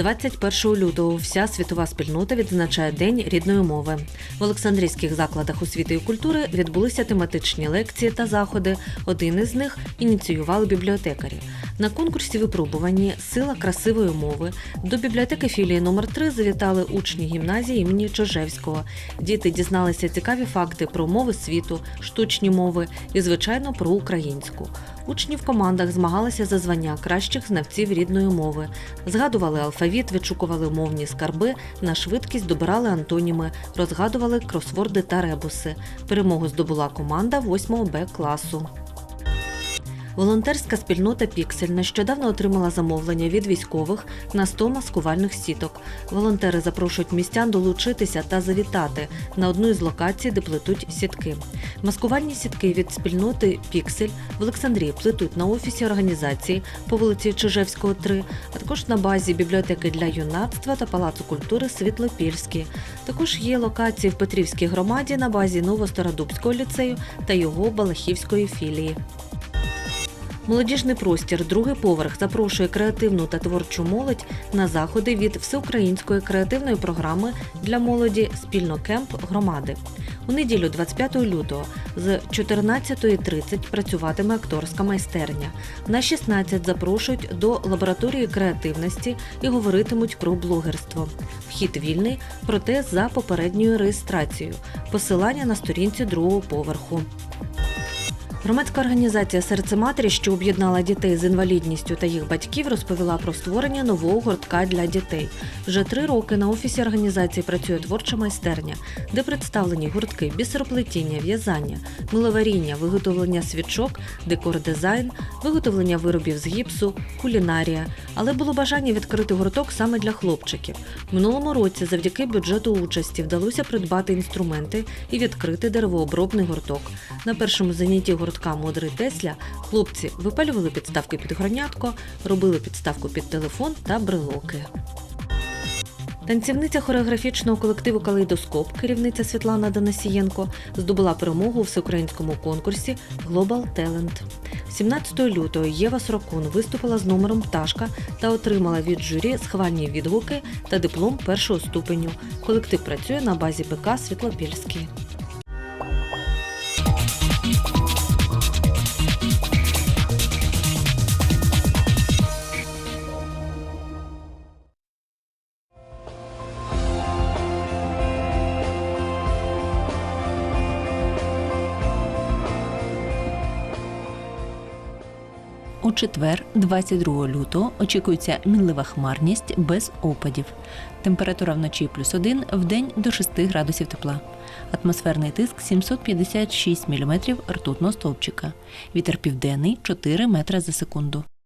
21 лютого вся світова спільнота відзначає День рідної мови. В Олександрійських закладах освіти і культури відбулися тематичні лекції та заходи. Один із них ініціювали бібліотекарі. На конкурсі випробувані Сила красивої мови до бібліотеки філії номер 3 завітали учні гімназії імені Чижевського. Діти дізналися цікаві факти про мови світу, штучні мови і, звичайно, про українську. Учні в командах змагалися за звання кращих знавців рідної мови. Згадували алфавіт, вичукували мовні скарби, на швидкість добирали антоніми, розгадували кросворди та ребуси. Перемогу здобула команда 8 Б класу. Волонтерська спільнота Піксель нещодавно отримала замовлення від військових на 100 маскувальних сіток. Волонтери запрошують містян долучитися та завітати на одну із локацій, де плетуть сітки. Маскувальні сітки від спільноти Піксель в Олександрії плетуть на офісі організації по вулиці Чижевського, 3, а також на базі бібліотеки для юнацтва та палацу культури Світлопільський. Також є локації в Петрівській громаді на базі Новостародубського ліцею та його Балахівської філії. Молодіжний простір, другий поверх запрошує креативну та творчу молодь на заходи від всеукраїнської креативної програми для молоді Спільно кемп громади. У неділю, 25 лютого, з 14.30 працюватиме акторська майстерня. На 16 запрошують до лабораторії креативності і говоритимуть про блогерство. Вхід вільний, проте за попередньою реєстрацією. Посилання на сторінці другого поверху. Громадська організація Серце матері, що об'єднала дітей з інвалідністю та їх батьків, розповіла про створення нового гуртка для дітей. Вже три роки на офісі організації працює творча майстерня, де представлені гуртки бісероплетіння, в'язання, миловаріння, виготовлення свічок, декор-дизайн, виготовлення виробів з гіпсу, кулінарія. Але було бажання відкрити гурток саме для хлопчиків. Минулому році, завдяки бюджету участі, вдалося придбати інструменти і відкрити деревообробний гурток. На першому занятті гуртка Мудрий Тесля хлопці випалювали підставки під гронятко, робили підставку під телефон та брелоки. Танцівниця хореографічного колективу Калейдоскоп, керівниця Світлана Данасієнко, здобула перемогу у всеукраїнському конкурсі Global Talent. 17 лютого Єва Сорокун виступила з номером Пташка та отримала від журі схвальні відгуки та диплом першого ступеню. Колектив працює на базі БК Світлопільський. У четвер, 22 лютого, очікується мінлива хмарність без опадів. Температура вночі плюс 1, в день до 6 градусів тепла. Атмосферний тиск 756 мм ртутного стовпчика. Вітер південний 4 метри за секунду.